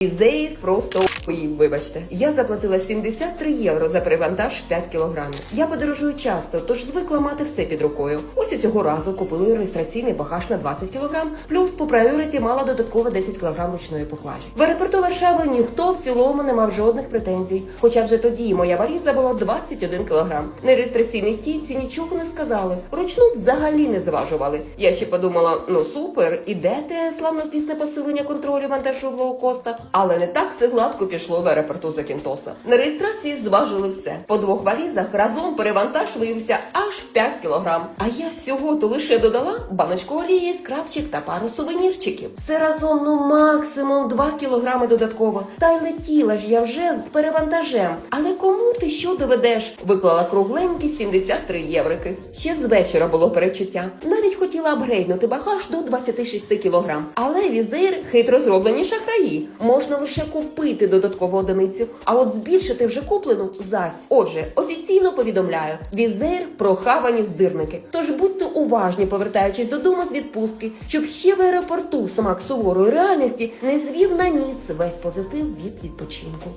Ізеї просто поїв, вибачте. Я заплатила 73 євро за перевантаж 5 кілограмів. Я подорожую часто, тож звикла мати все під рукою. Ось і цього разу купили реєстраційний багаж на 20 кілограм, плюс по прайоріті мала додатково 10 кілограм ручної поклажі. В аеропорту Варшави ніхто в цілому не мав жодних претензій. Хоча вже тоді моя валіза була 21 кілограм. На реєстраційній стійці нічого не сказали. Ручну взагалі не зважували. Я ще подумала: ну супер, іде те славнозвісне посилення контролю вантажу в лоукостах. Але не так все гладко пішло в аеропорту Закінтоса. На реєстрації зважили все. По двох валізах разом перевантаж виявився аж 5 кілограм. А я всього то лише додала баночку олії, скрабчик та пару сувенірчиків. Все разом ну максимум 2 кілограми додатково. Та й летіла ж я вже з перевантажем. Але кому ти що доведеш? Виклала кругленькі 73 єврики. Ще з вечора було перечуття. Навіть хотіла апгрейднути багаж до 26 кілограм. Але візир хитро зроблені шахраї. Можна лише купити додаткову одиницю, а от збільшити вже куплену зась. Отже, офіційно повідомляю: візир прохавані здирники. Тож будьте уважні, повертаючись додому з відпустки, щоб ще в аеропорту смак суворої реальності не звів на ніц весь позитив від відпочинку.